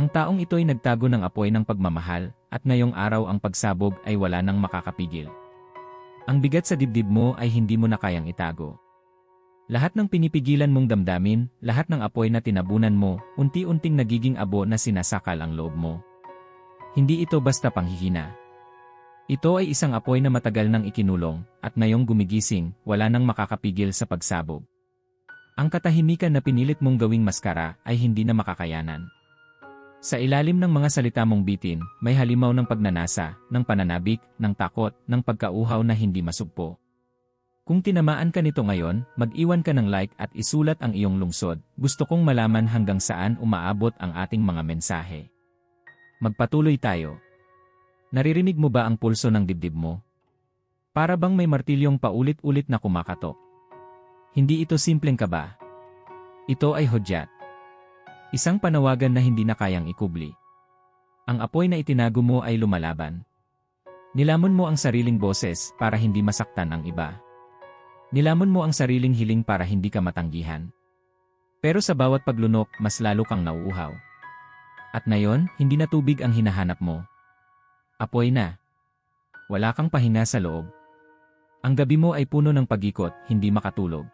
Ang taong ito'y nagtago ng apoy ng pagmamahal, at ngayong araw ang pagsabog ay wala nang makakapigil. Ang bigat sa dibdib mo ay hindi mo na kayang itago. Lahat ng pinipigilan mong damdamin, lahat ng apoy na tinabunan mo, unti-unting nagiging abo na sinasakal ang loob mo. Hindi ito basta panghihina. Ito ay isang apoy na matagal nang ikinulong, at ngayong gumigising, wala nang makakapigil sa pagsabog. Ang katahimikan na pinilit mong gawing maskara ay hindi na makakayanan. Sa ilalim ng mga salita mong bitin, may halimaw ng pagnanasa, ng pananabik, ng takot, ng pagkauhaw na hindi masugpo. Kung tinamaan ka nito ngayon, mag-iwan ka ng like at isulat ang iyong lungsod. Gusto kong malaman hanggang saan umaabot ang ating mga mensahe. Magpatuloy tayo. Naririnig mo ba ang pulso ng dibdib mo? Para bang may martilyong paulit-ulit na kumakatok? Hindi ito simpleng kaba. Ito ay hudyat. Isang panawagan na hindi na kayang ikubli. Ang apoy na itinago mo ay lumalaban. Nilamon mo ang sariling boses para hindi masaktan ang iba. Nilamon mo ang sariling hiling para hindi ka matanggihan. Pero sa bawat paglunok, mas lalo kang nauuhaw. At ngayon, hindi na tubig ang hinahanap mo. Apoy na. Wala kang pahinga sa loob. Ang gabi mo ay puno ng pagikot, hindi makatulog.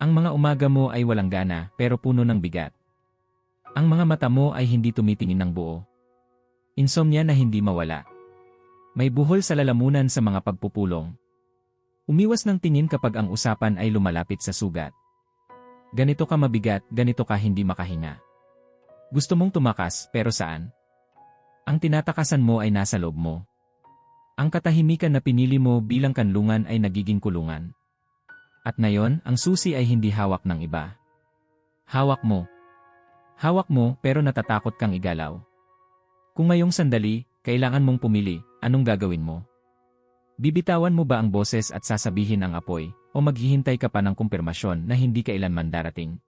Ang mga umaga mo ay walang gana, pero puno ng bigat. Ang mga mata mo ay hindi tumitingin ng buo. Insomnia na hindi mawala. May buhol sa lalamunan sa mga pagpupulong. Umiwas ng tingin kapag ang usapan ay lumalapit sa sugat. Ganito ka mabigat, ganito ka hindi makahinga. Gusto mong tumakas, pero saan? Ang tinatakasan mo ay nasa loob mo. Ang katahimikan na pinili mo bilang kanlungan ay nagiging kulungan. At ngayon, ang susi ay hindi hawak ng iba. Hawak mo. Hawak mo pero natatakot kang igalaw. Kung ngayong sandali, kailangan mong pumili, anong gagawin mo? Bibitawan mo ba ang boses at sasabihin ang apoy, o maghihintay ka pa ng kumpirmasyon na hindi kailanman darating?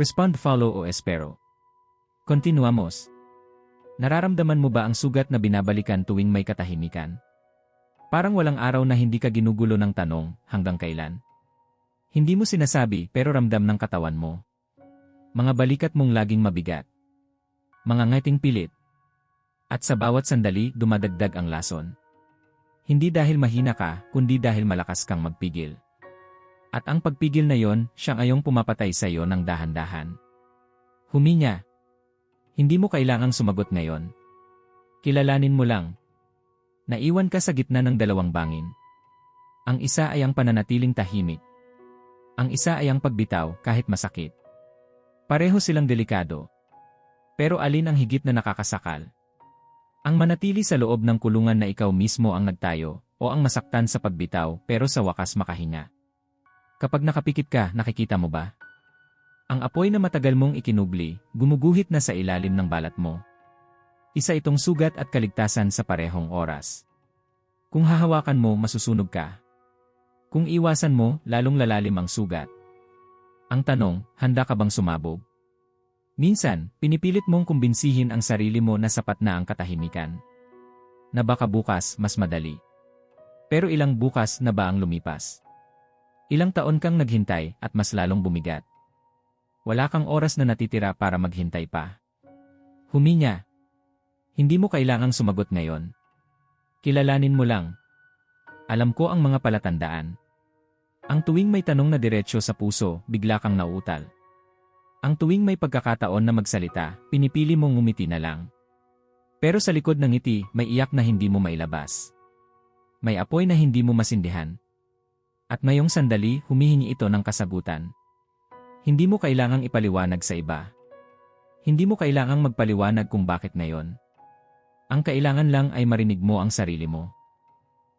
Respond follow o espero. Continuamos. Nararamdaman mo ba ang sugat na binabalikan tuwing may katahimikan? Parang walang araw na hindi ka ginugulo ng tanong, hanggang kailan? Hindi mo sinasabi pero ramdam ng katawan mo. Mga balikat mong laging mabigat. Mga ngiting pilit. At sa bawat sandali dumadagdag ang lason. Hindi dahil mahina ka, kundi dahil malakas kang magpigil. At ang pagpigil na yon, siyang ayong pumapatay sa iyo ng dahan-dahan. Huminya, hindi mo kailangang sumagot ngayon. Kilalanin mo lang. Naiwan ka sa gitna ng dalawang bangin. Ang isa ay ang pananatiling tahimik. Ang isa ay ang pagbitaw kahit masakit. Pareho silang delikado. Pero alin ang higit na nakakasakal? Ang manatili sa loob ng kulungan na ikaw mismo ang nagtayo, o ang masaktan sa pagbitaw pero sa wakas makahinga. Kapag nakapikit ka, nakikita mo ba? Ang apoy na matagal mong ikinubli, gumuguhit na sa ilalim ng balat mo. Isa itong sugat at kaligtasan sa parehong oras. Kung hahawakan mo, masusunog ka. Kung iwasan mo, lalong lalalim ang sugat. Ang tanong, handa ka bang sumabog? Minsan, pinipilit mong kumbinsihin ang sarili mo na sapat na ang katahimikan. Na baka bukas, mas madali. Pero ilang bukas na ba ang lumipas? Ilang taon kang naghintay at mas lalong bumigat. Wala kang oras na natitira para maghintay pa. Huminya. Hindi mo kailangang sumagot ngayon. Kilalanin mo lang. Alam ko ang mga palatandaan. Ang tuwing may tanong na diretsyo sa puso, bigla kang nauutal. Ang tuwing may pagkakataon na magsalita, pinipili mong ngumiti na lang. Pero sa likod ng ngiti, may iyak na hindi mo mailabas. May apoy na hindi mo masindihan. At ngayong sandali, humihingi ito ng kasagutan. Hindi mo kailangang ipaliwanag sa iba. Hindi mo kailangang magpaliwanag kung bakit ngayon. Ang kailangan lang ay marinig mo ang sarili mo.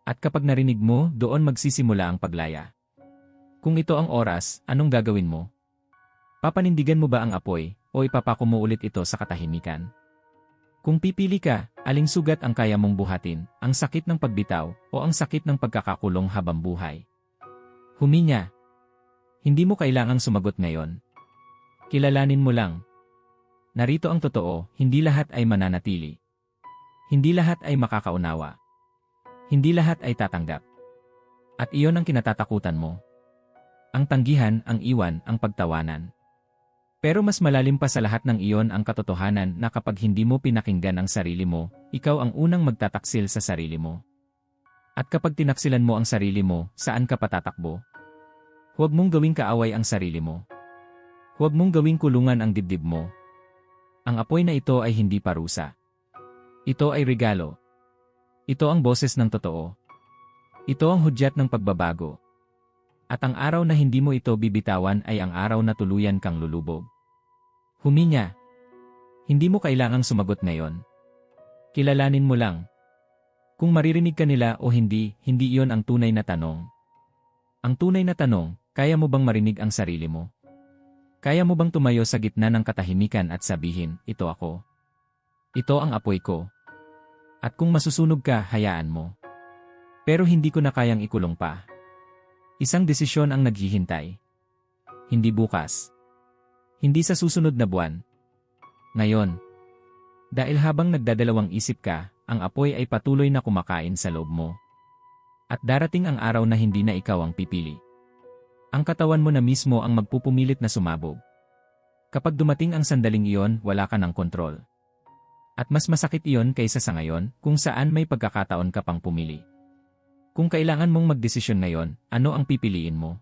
At kapag narinig mo, doon magsisimula ang paglaya. Kung ito ang oras, anong gagawin mo? Papanindigan mo ba ang apoy, o ipapako mo ulit ito sa katahimikan? Kung pipili ka, aling sugat ang kaya mong buhatin, ang sakit ng pagbitaw, o ang sakit ng pagkakakulong habang buhay? Huminya, hindi mo kailangang sumagot ngayon. Kilalanin mo lang. Narito ang totoo, hindi lahat ay mananatili. Hindi lahat ay makakaunawa. Hindi lahat ay tatanggap. At iyon ang kinatatakutan mo. Ang tanggihan, ang iwan, ang pagtawanan. Pero mas malalim pa sa lahat ng iyon ang katotohanan na kapag hindi mo pinakinggan ang sarili mo, ikaw ang unang magtataksil sa sarili mo. At kapag tinaksilan mo ang sarili mo, saan ka patatakbo? Huwag mong gawing kaaway ang sarili mo. Huwag mong gawing kulungan ang dibdib mo. Ang apoy na ito ay hindi parusa. Ito ay regalo. Ito ang boses ng totoo. Ito ang hudyat ng pagbabago. At ang araw na hindi mo ito bibitawan ay ang araw na tuluyan kang lulubog. Huminya. Hindi mo kailangang sumagot ngayon. Kilalanin mo lang. Kung maririnig ka nila o hindi, hindi iyon ang tunay na tanong. Ang tunay na tanong, kaya mo bang marinig ang sarili mo? Kaya mo bang tumayo sa gitna ng katahimikan at sabihin, ito ako? Ito ang apoy ko. At kung masusunog ka, hayaan mo. Pero hindi ko na kayang ikulong pa. Isang desisyon ang naghihintay. Hindi bukas. Hindi sa susunod na buwan. Ngayon. Dahil habang nagdadalawang isip ka, ang apoy ay patuloy na kumakain sa loob mo. At darating ang araw na hindi na ikaw ang pipili. Ang katawan mo na mismo ang magpupumilit na sumabog. Kapag dumating ang sandaling iyon, wala ka ng kontrol. At mas masakit iyon kaysa sa ngayon kung saan may pagkakataon ka pang pumili. Kung kailangan mong magdesisyon ngayon, ano ang pipiliin mo?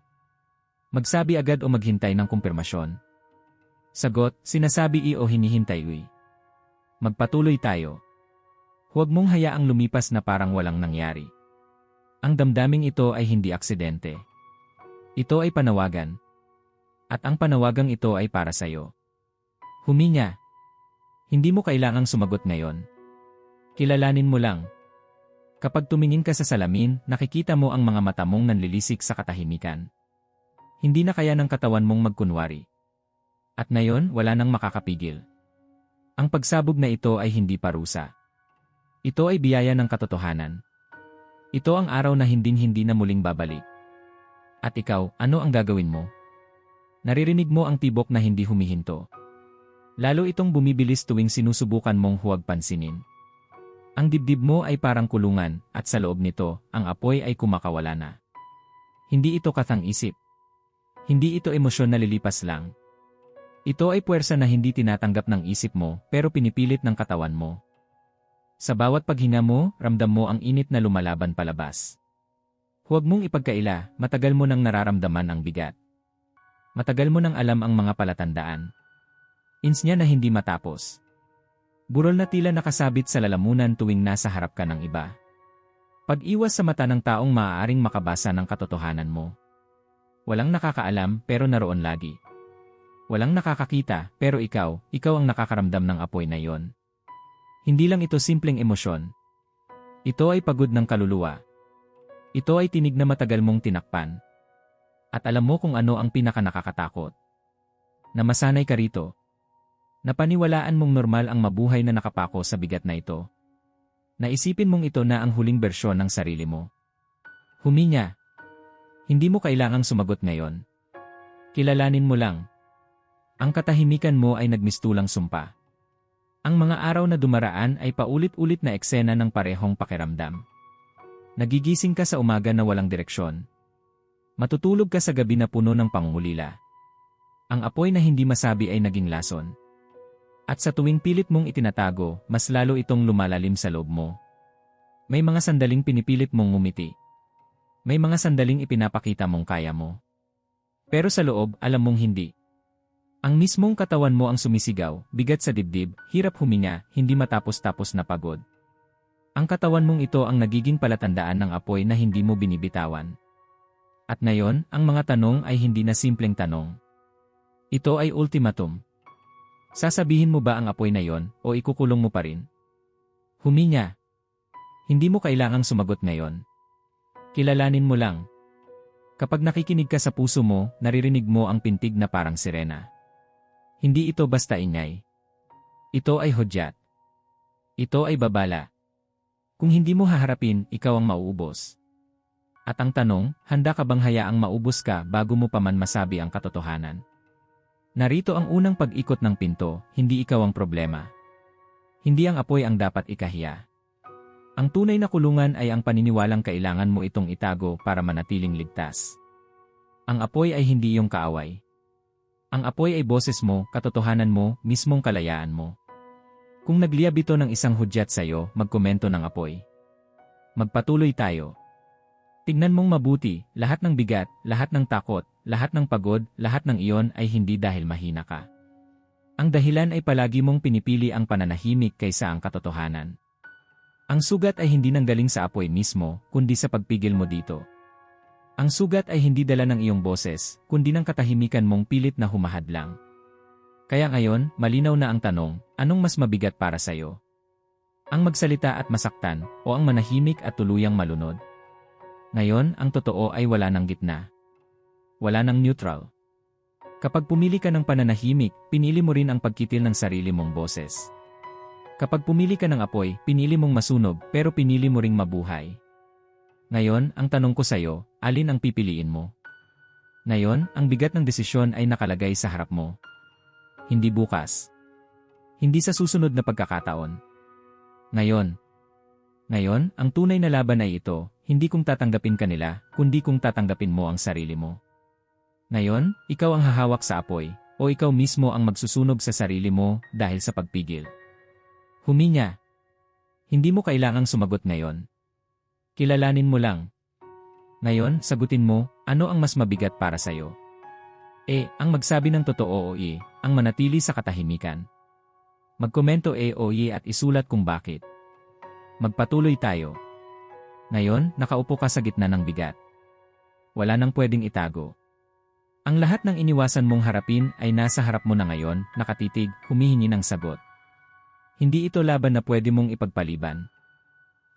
Magsabi agad o maghintay ng kumpirmasyon? Sagot, sinasabi i o hinihintay uy. Magpatuloy tayo. Huwag mong hayaang lumipas na parang walang nangyari. Ang damdaming ito ay hindi aksidente. Ito ay panawagan. At ang panawagang ito ay para sa'yo. Huminya. Hindi mo kailangang sumagot ngayon. Kilalanin mo lang. Kapag tumingin ka sa salamin, nakikita mo ang mga mata mong nanlilisik sa katahimikan. Hindi na kaya ng katawan mong magkunwari. At ngayon, wala nang makakapigil. Ang pagsabog na ito ay hindi parusa. Ito ay biyaya ng katotohanan. Ito ang araw na hinding-hindi na muling babalik. At ikaw, ano ang gagawin mo? Naririnig mo ang tibok na hindi humihinto. Lalo itong bumibilis tuwing sinusubukan mong huwag pansinin. Ang dibdib mo ay parang kulungan, at sa loob nito, ang apoy ay kumakawala na. Hindi ito katang isip. Hindi ito emosyon na lilipas lang. Ito ay puwersa na hindi tinatanggap ng isip mo pero pinipilit ng katawan mo. Sa bawat paghinga mo, ramdam mo ang init na lumalaban palabas. Huwag mong ipagkaila, matagal mo nang nararamdaman ang bigat. Matagal mo nang alam ang mga palatandaan. Ins niya na hindi matapos. Burol na tila nakasabit sa lalamunan tuwing nasa harap ka ng iba. Pag-iwas sa mata ng taong maaaring makabasa ng katotohanan mo. Walang nakakaalam pero naroon lagi. Walang nakakakita, pero ikaw, ikaw ang nakakaramdam ng apoy na yon. Hindi lang ito simpleng emosyon. Ito ay pagod ng kaluluwa. Ito ay tinig na matagal mong tinakpan. At alam mo kung ano ang pinaka nakakatakot. Na masanay ka rito. Napaniwalaan mong normal ang mabuhay na nakapako sa bigat na ito. Naisipin mong ito na ang huling bersyon ng sarili mo. Huminya. Hindi mo kailangang sumagot ngayon. Kilalanin mo lang, ang katahimikan mo ay nagmistulang sumpa. Ang mga araw na dumaraan ay paulit-ulit na eksena ng parehong pakiramdam. Nagigising ka sa umaga na walang direksyon. Matutulog ka sa gabi na puno ng pangungulila. Ang apoy na hindi masabi ay naging lason. At sa tuwing pilit mong itinatago, mas lalo itong lumalalim sa loob mo. May mga sandaling pinipilit mong ngumiti. May mga sandaling ipinapakita mong kaya mo. Pero sa loob, alam mong hindi. Ang mismong katawan mo ang sumisigaw, bigat sa dibdib, hirap huminga, hindi matapos-tapos na pagod. Ang katawan mong ito ang nagiging palatandaan ng apoy na hindi mo binibitawan. At ngayon, ang mga tanong ay hindi na simpleng tanong. Ito ay ultimatum. Sasabihin mo ba ang apoy na yon o ikukulong mo pa rin? Huminya. Hindi mo kailangang sumagot ngayon. Kilalanin mo lang. Kapag nakikinig ka sa puso mo, naririnig mo ang pintig na parang sirena. Hindi ito basta ingay. Ito ay hudyat. Ito ay babala. Kung hindi mo haharapin, ikaw ang mauubos. At ang tanong, handa ka bang hayaang maubos ka bago mo pa man masabi ang katotohanan? Narito ang unang pag-ikot ng pinto, hindi ikaw ang problema. Hindi ang apoy ang dapat ikahiya. Ang tunay na kulungan ay ang paniniwalang kailangan mo itong itago para manatiling ligtas. Ang apoy ay hindi iyong kaaway. Ang apoy ay boses mo, katotohanan mo, mismong kalayaan mo. Kung nagliyab ito ng isang hudyat sa iyo, magkomento ng apoy. Magpatuloy tayo. Tignan mong mabuti, lahat ng bigat, lahat ng takot, lahat ng pagod, lahat ng iyon ay hindi dahil mahina ka. Ang dahilan ay palagi mong pinipili ang pananahimik kaysa ang katotohanan. Ang sugat ay hindi nanggaling sa apoy mismo, kundi sa pagpigil mo dito. Ang sugat ay hindi dala ng iyong boses, kundi ng katahimikan mong pilit na humahadlang. Kaya ngayon, malinaw na ang tanong, anong mas mabigat para sa iyo? Ang magsalita at masaktan, o ang manahimik at tuluyang malunod? Ngayon, ang totoo ay wala ng gitna. Wala ng neutral. Kapag pumili ka ng pananahimik, pinili mo rin ang pagkitil ng sarili mong boses. Kapag pumili ka ng apoy, pinili mong masunog, pero pinili mo ring mabuhay. Ngayon, ang tanong ko sa iyo, alin ang pipiliin mo? Ngayon, ang bigat ng desisyon ay nakalagay sa harap mo. Hindi bukas. Hindi sa susunod na pagkakataon. Ngayon. Ngayon, ang tunay na laban ay ito, hindi kung tatanggapin ka nila, kundi kung tatanggapin mo ang sarili mo. Ngayon, ikaw ang hahawak sa apoy, o ikaw mismo ang magsusunog sa sarili mo dahil sa pagpigil. Huminya. Hindi mo kailangang sumagot ngayon. Kilalanin mo lang. Ngayon, sagutin mo, ano ang mas mabigat para sa'yo? E, ang magsabi ng totoo o I, ang manatili sa katahimikan. Magkomento E o I at isulat kung bakit. Magpatuloy tayo. Ngayon, nakaupo ka sa gitna ng bigat. Wala nang pwedeng itago. Ang lahat ng iniwasan mong harapin ay nasa harap mo na ngayon, nakatitig, humihingi ng sagot. Hindi ito laban na pwede mong ipagpaliban.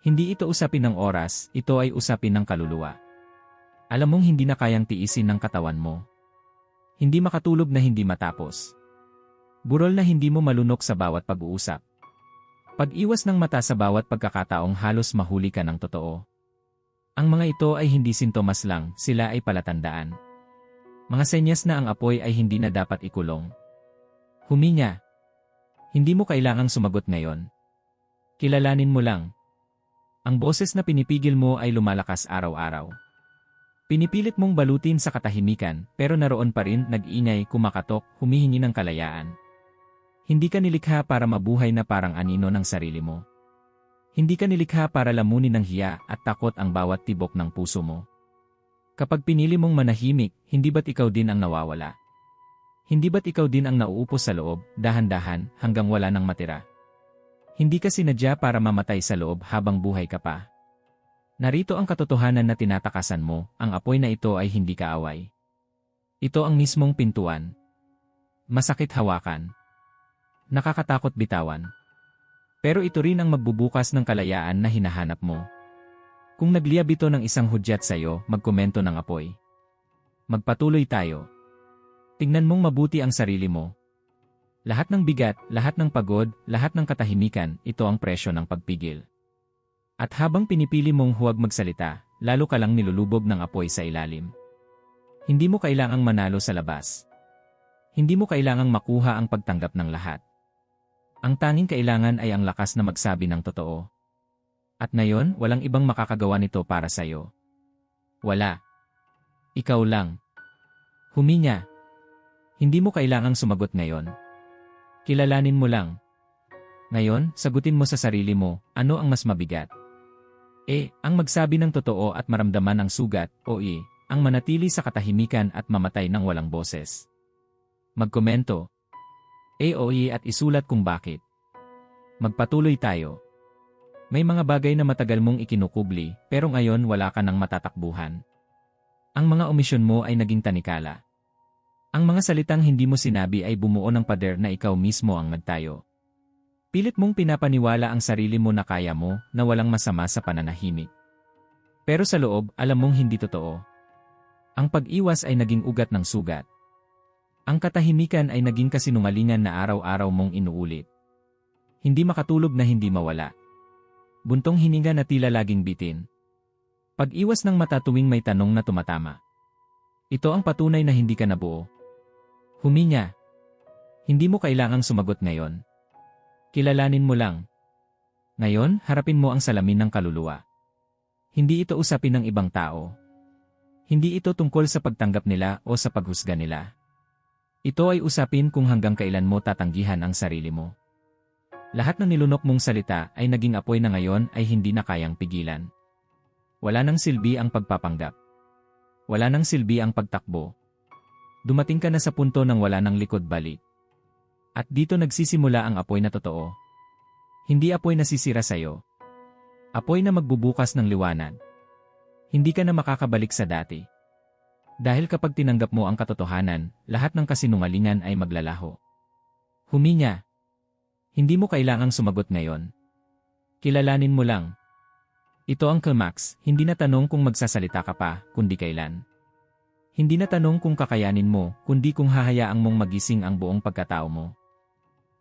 Hindi ito usapin ng oras, ito ay usapin ng kaluluwa. Alam mong hindi na kayang tiisin ng katawan mo. Hindi makatulog na hindi matapos. Burol na hindi mo malunok sa bawat pag-uusap. Pag-iwas ng mata sa bawat pagkakataong halos mahuli ka ng totoo. Ang mga ito ay hindi sintomas lang, sila ay palatandaan. Mga senyas na ang apoy ay hindi na dapat ikulong. Huminya. Hindi mo kailangang sumagot ngayon. Kilalanin mo lang, ang boses na pinipigil mo ay lumalakas araw-araw. Pinipilit mong balutin sa katahimikan, pero naroon pa rin nag-ingay, kumakatok, humihingi ng kalayaan. Hindi ka nilikha para mabuhay na parang anino ng sarili mo. Hindi ka nilikha para lamunin ng hiya at takot ang bawat tibok ng puso mo. Kapag pinili mong manahimik, hindi ba't ikaw din ang nawawala? Hindi ba't ikaw din ang nauupo sa loob, dahan-dahan, hanggang wala nang matira? Hindi ka sinadya para mamatay sa loob habang buhay ka pa. Narito ang katotohanan na tinatakasan mo, ang apoy na ito ay hindi kaaway. Ito ang mismong pintuan. Masakit hawakan. Nakakatakot bitawan. Pero ito rin ang magbubukas ng kalayaan na hinahanap mo. Kung nagliyab ito ng isang hudyat sa iyo, magkomento ng apoy. Magpatuloy tayo. Tingnan mong mabuti ang sarili mo, lahat ng bigat, lahat ng pagod, lahat ng katahimikan, ito ang presyo ng pagpigil. At habang pinipili mong huwag magsalita, lalo ka lang nilulubog ng apoy sa ilalim. Hindi mo kailangang manalo sa labas. Hindi mo kailangang makuha ang pagtanggap ng lahat. Ang tanging kailangan ay ang lakas na magsabi ng totoo. At ngayon, walang ibang makakagawa nito para sa'yo. Wala. Ikaw lang. Huminya. Hindi mo kailangang sumagot ngayon. Kilalanin mo lang. Ngayon, sagutin mo sa sarili mo, ano ang mas mabigat? E, ang magsabi ng totoo at maramdaman ang sugat, o E, ang manatili sa katahimikan at mamatay ng walang boses. Magkomento. E o E at isulat kung bakit. Magpatuloy tayo. May mga bagay na matagal mong ikinukubli, pero ngayon wala ka ng matatakbuhan. Ang mga omisyon mo ay naging tanikala. Ang mga salitang hindi mo sinabi ay bumuo ng pader na ikaw mismo ang nagtayo. Pilit mong pinapaniwala ang sarili mo na kaya mo na walang masama sa pananahimik. Pero sa loob, alam mong hindi totoo. Ang pag-iwas ay naging ugat ng sugat. Ang katahimikan ay naging kasinungalingan na araw-araw mong inuulit. Hindi makatulog na hindi mawala. Buntong hininga na tila laging bitin. Pag-iwas ng mata tuwing may tanong na tumatama. Ito ang patunay na hindi ka nabuo. Huminya. Hindi mo kailangang sumagot ngayon. Kilalanin mo lang. Ngayon, harapin mo ang salamin ng kaluluwa. Hindi ito usapin ng ibang tao. Hindi ito tungkol sa pagtanggap nila o sa paghusga nila. Ito ay usapin kung hanggang kailan mo tatanggihan ang sarili mo. Lahat ng nilunok mong salita ay naging apoy na ngayon ay hindi na kayang pigilan. Wala nang silbi ang pagpapanggap. Wala nang silbi ang pagtakbo. Dumating ka na sa punto ng wala nang likod balik. At dito nagsisimula ang apoy na totoo. Hindi apoy na sisira sa'yo. Apoy na magbubukas ng liwanag. Hindi ka na makakabalik sa dati. Dahil kapag tinanggap mo ang katotohanan, lahat ng kasinungalingan ay maglalaho. Huminya. Hindi mo kailangang sumagot ngayon. Kilalanin mo lang. Ito ang climax, hindi na tanong kung magsasalita ka pa, kundi kailan. Hindi na tanong kung kakayanin mo, kundi kung hahayaang mong magising ang buong pagkatao mo.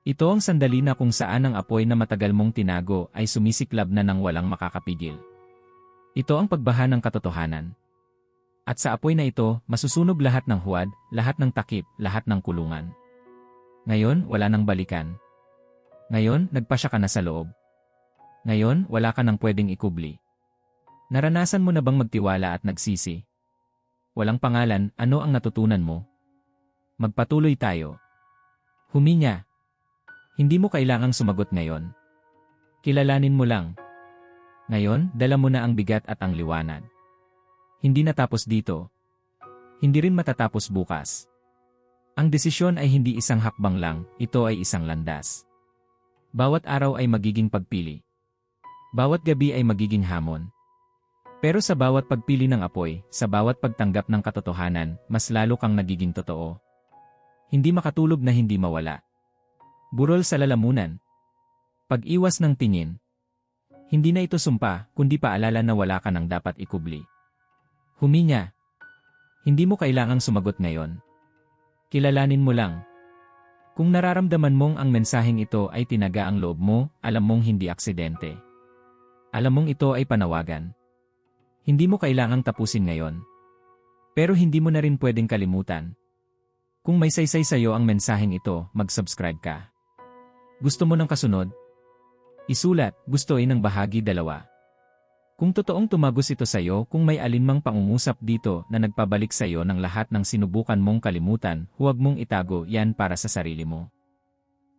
Ito ang sandali na kung saan ang apoy na matagal mong tinago ay sumisiklab na ng walang makakapigil. Ito ang pagbaha ng katotohanan. At sa apoy na ito, masusunog lahat ng huwad, lahat ng takip, lahat ng kulungan. Ngayon, wala nang balikan. Ngayon, nagpasya ka na sa loob. Ngayon, wala ka nang pwedeng ikubli. Naranasan mo na bang magtiwala at nagsisi? Walang pangalan, ano ang natutunan mo? Magpatuloy tayo. Huminya. Hindi mo kailangang sumagot ngayon. Kilalanin mo lang. Ngayon, dala mo na ang bigat at ang liwanag. Hindi natapos dito. Hindi rin matatapos bukas. Ang desisyon ay hindi isang hakbang lang, ito ay isang landas. Bawat araw ay magiging pagpili. Bawat gabi ay magiging hamon. Pero sa bawat pagpili ng apoy, sa bawat pagtanggap ng katotohanan, mas lalo kang nagiging totoo. Hindi makatulog na hindi mawala. Burol sa lalamunan. Pag-iwas ng tingin. Hindi na ito sumpa, kundi paalala na wala ka nang dapat ikubli. Huminya. Hindi mo kailangang sumagot ngayon. Kilalanin mo lang. Kung nararamdaman mong ang mensaheng ito ay tinaga ang loob mo, alam mong hindi aksidente. Alam mong ito ay panawagan. Hindi mo kailangang tapusin ngayon. Pero hindi mo na rin pwedeng kalimutan. Kung may saysay sa'yo ang mensaheng ito, mag-subscribe ka. Gusto mo ng kasunod? Isulat, gusto ay ng bahagi dalawa. Kung totoong tumagos ito sa'yo, kung may alinmang pangungusap dito na nagpabalik sa'yo ng lahat ng sinubukan mong kalimutan, huwag mong itago yan para sa sarili mo.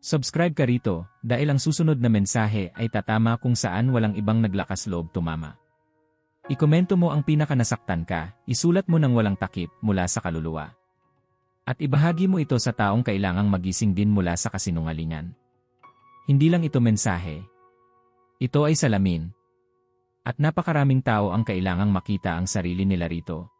Subscribe ka rito, dahil ang susunod na mensahe ay tatama kung saan walang ibang naglakas loob tumama. Ikomento mo ang pinakanasaktan ka, isulat mo ng walang takip mula sa kaluluwa. At ibahagi mo ito sa taong kailangang magising din mula sa kasinungalingan. Hindi lang ito mensahe. Ito ay salamin. At napakaraming tao ang kailangang makita ang sarili nila rito.